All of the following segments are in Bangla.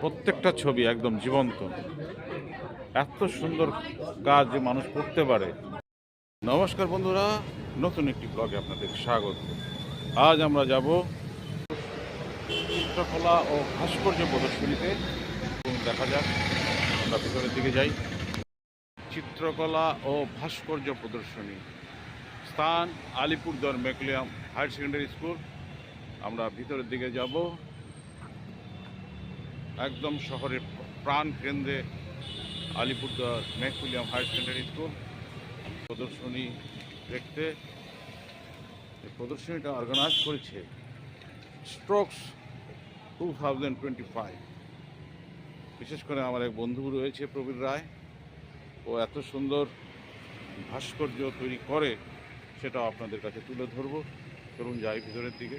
প্রত্যেকটা ছবি একদম জীবন্ত। এত সুন্দর কাজ যে মানুষ করতে পারে। নমস্কার বন্ধুরা, নতুন একটি ব্লগে আপনাদের স্বাগত। আজ আমরা যাব চিত্রকলা ও ভাস্কর্য প্রদর্শনীতে। দেখা যাক, আমরা ভিতরের দিকে যাই। চিত্রকলা ও ভাস্কর্য প্রদর্শনী। স্থান আলিপুরদুয়ার মেকুলিয়াম হায়ার সেকেন্ডারি স্কুল। আমরা ভিতরের দিকে যাব। একদম শহরের প্রাণ কেন্দ্রে আলিপুরদুয়ার মেকুলিয়াম হায়ার সেকেন্ডারি স্কুল। প্রদর্শনী দেখতে প্রদর্শনীটা অর্গানাইজ করেছে strokes two thousand twenty five বিশেষ করে আমার এক বন্ধু রয়েছে প্রবীর রায়। ও এত সুন্দর ভাস্কর্য তৈরি করে সেটা আপনাদের কাছে তুলে ধরবো। চলুন যাই ভিতরের দিকে।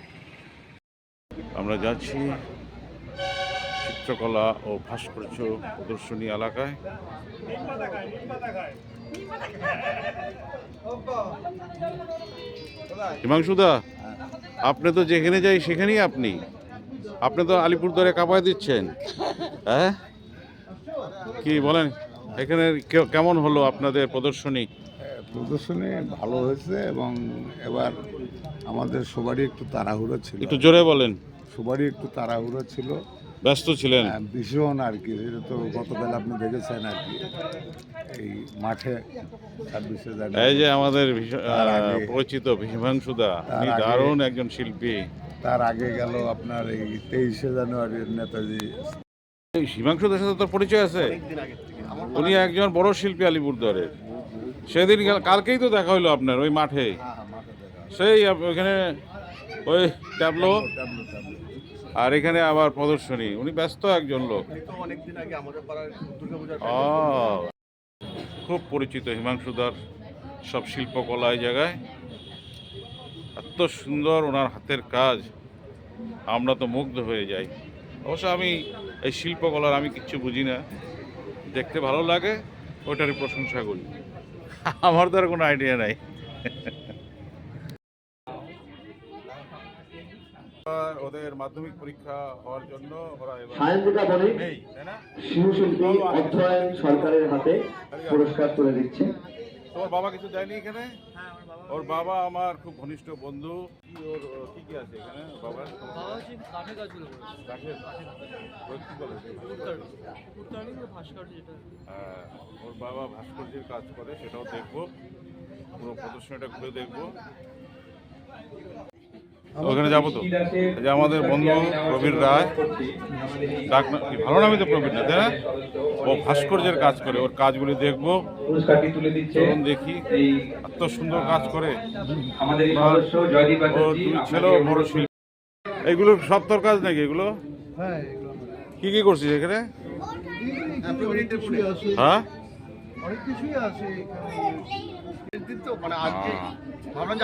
আমরা যাচ্ছি চিত্রকলা ও ভাস্কর্য প্রদর্শনী এলাকায়। হিমাংশুদা আপনি তো যেখানে যাই সেখানেই আপনি। আপনি তো আলিপুরদুয়ারে কাপায় দিচ্ছেন। হ্যাঁ? কি বলেন এখানে কে- কেমন হলো আপনাদের প্রদর্শনী? প্রদর্শনী ভালো হয়েছে এবং এবার আমাদের সবারই একটু তাড়াহুড়ো ছিল। একটু জোরে বলেন। সবারই একটু তাড়াহুড়ো ছিল। ব্যস্ত ছিলেন। হ্যাঁ, ভীষণ আর কি তো গতকাল আপনি দেখেছেন আর কি এই মাঠে ছাব্বিশে এই যে আমাদের ভীষণ- আহ, পরিচিত হিমাংশুদা তার দারুণ একজন শিল্পী। তার আগে গেল আপনার এই তেইশে জানুয়ারির নেতাজি। এই হিমাংশুদার সাথে তোর পরিচয় আছে। উনি একজন বড় শিল্পী আলিপুরদুয়ারের। সেদিন কালকেই তো দেখা হলো আপনার ওই মাঠে। সেই ওইখানে ওই ট্যাবলো। আর এখানে আবার প্রদর্শনী। উনি ব্যস্ত একজন লোক। খুব পরিচিত হিমাংশুদার সব শিল্পকলা এই জায়গায়। এত সুন্দর ওনার হাতের কাজ। আমরা তো মুগ্ধ হয়ে যাই। অবশ্য আমি এই শিল্পকলার আমি কিচ্ছু বুঝি না। দেখতে ভালো লাগে ওটারই প্রশংসা করি। আমার তো আর কোনো আইডিয়া নাই। ওদের মাধ্যমিক পরীক্ষা হওয়ার জন্য ওরা এবার নেই তাই না? শিশুশিল্পী অধ্যয়ন সরকারের হাতে পুরস্কার তুলে দিচ্ছে। তোমার বাবা কিছু দেয়নি এখানে? ওর বাবা আমার খুব ঘনিষ্ঠ বন্ধু। কি ওর ও কি কি আছে এখানে? বাবার কাজগুলো কাঠের কি বলে? হ্যাঁ, ওর বাবা ভাস্কর্যের কাজ করে সেটাও দেখব। পুরো প্রদর্শনীটা ঘুরে দেখব। ওখানে যাব তো। যে আমাদের বন্ধু প্রবীর রায় ডাক ভালো নামে তো প্রবীর না তাই না? ও ভাস্কর্যের কাজ করে ওর কাজগুলি দেখব। চলুন দেখি এত সুন্দর কাজ করে। বড় শিল্পী এগুলো সব তোর কাজ নাকি এগুলো? হ্যাঁ কি কি করছিস এখানে? হ্যাঁ? অনেক কিছুই আছে মানে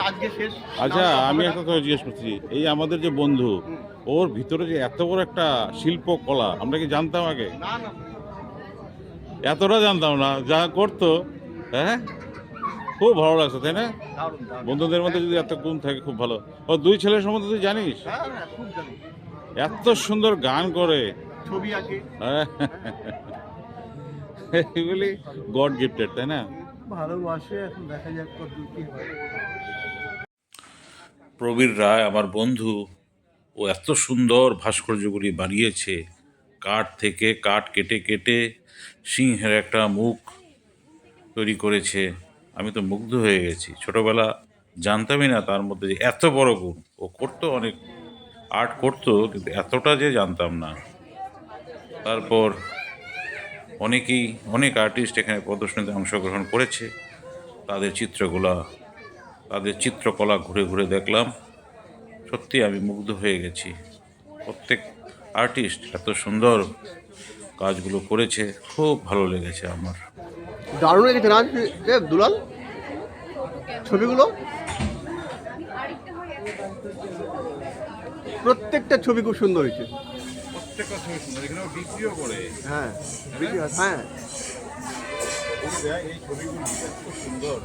আচ্ছা আমি একটা কথা জিজ্ঞেস করছি এই আমাদের যে বন্ধু ওর ভিতরে যে এত বড় একটা শিল্প কলা আমরা কি জানতাম আগে? এতটা জানতাম না যা করতো হ্যাঁ? খুব ভালো লাগছে তাই না? বন্ধুদের মধ্যে যদি এত গুণ থাকে খুব ভালো। ও দুই ছেলের সম্বন্ধে তুই জানিস? হ্যাঁ হ্যাঁ এত সুন্দর গান করে। ছবি আঁকে। হ্যাঁ। এগুলি গড গিফটেড তাই না? ভালোবাসে, এখন দেখা যাক কত হয়। প্রবীর রায়, আমার বন্ধু, ও এত সুন্দর ভাস্কর্যগুলি বানিয়েছে। কাঠ থেকে কাঠ কেটে কেটে সিংহের একটা মুখ তৈরি করেছে। আমি তো মুগ্ধ হয়ে গেছি। ছোটবেলা জানতামই না তার মধ্যে যে এত বড় গুণ। ও করতো অনেক, আর্ট করতো, কিন্তু এতটা যে জানতাম না। তারপর অনেকেই, অনেক আর্টিস্ট এখানে প্রদর্শনীতে অংশগ্রহণ করেছে। তাদের চিত্রগুলা, তাদের চিত্রকলা ঘুরে ঘুরে দেখলাম। সত্যি আমি মুগ্ধ হয়ে গেছি। প্রত্যেক আর্টিস্ট এত সুন্দর কাজগুলো করেছে, খুব ভালো লেগেছে আমার। দারুণ লেগেছে না? দুলাল, ছবিগুলো? প্রত্যেকটা ছবি খুব সুন্দর হয়েছে। প্রত্যেকটা ছবি সুন্দর এখানে বিক্রিও করে। হ্যাঁ হ্যাঁ? এই ছবিগুলো এত সুন্দর।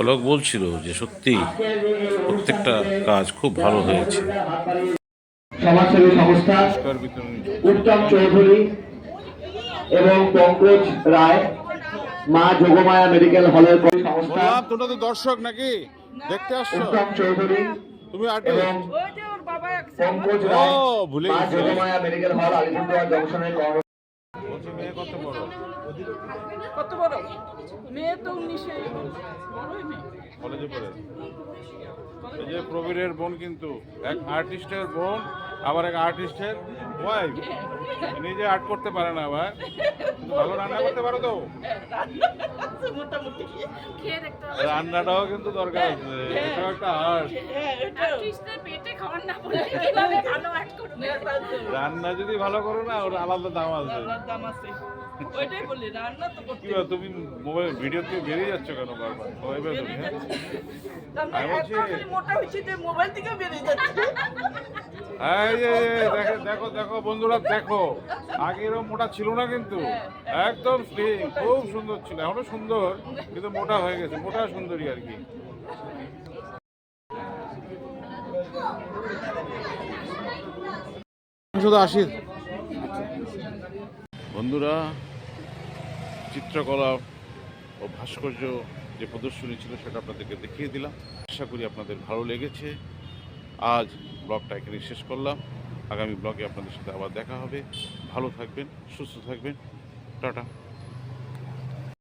অলোক বলছিল যে সত্যি প্রত্যেকটা কাজ খুব ভালো হয়েছে। সমাজসেবী সংস্থা উত্তম চৌধুরী এবং পঙ্কজ রায় মা যোগমায়া মেডিকেল হলের সংস্থা তোমরা তো দর্শক নাকি? দেখতে আসছো? উত্তম চৌধুরী তুমি এবং পঙ্কজ রায় ভুলে মা যোগমায়া মেডিকেল হল আলিপুরদুয়ার জংশনের কর্ম মেয়ে কত বড়? কত বড়? মেয়ে তো উনিশে কলেজে পড়ে। এই যে প্রবীরের বোন কিন্তু এক আর্টিস্টের বোন আবার এক আর্টিস্টের ওয়াইফ নিজে আর্ট করতে পারে না আবার। ভালো রান্না করতে পারো তো। রান্নাটাও কিন্তু দরকার আছে। এটাও একটা আর্ট রান্না যদি ভালো করো না ওর আলাদা দাম আছে। ওইটাই বলি রান্না তো করতে কি তুমি মোবাইল ভিডিও থেকে বেরিয়ে যাচ্ছ কেন বারবার? ওইভাবে তুমি হ্যাঁ? আমি মোটা মোবাইল থেকে বেরিয়ে যাচ্ছে। দেখো দেখো দেখো বন্ধুরা দেখো। আগে এরকম মোটা ছিল না কিন্তু। একদম স্লিম খুব সুন্দর ছিল। এখনও সুন্দর কিন্তু মোটা হয়ে গেছে মোটা সুন্দরী আর কি। শুধু আসি বন্ধুরা চিত্রকলা ও ভাস্কর্য যে প্রদর্শনী ছিল সেটা আপনাদেরকে দেখিয়ে দিলাম। আশা করি আপনাদের ভালো লেগেছে। আজ ব্লগটা এখানে শেষ করলাম। আগামী ব্লগে আপনাদের সাথে আবার দেখা হবে। ভালো থাকবেন, সুস্থ থাকবেন। টাটা।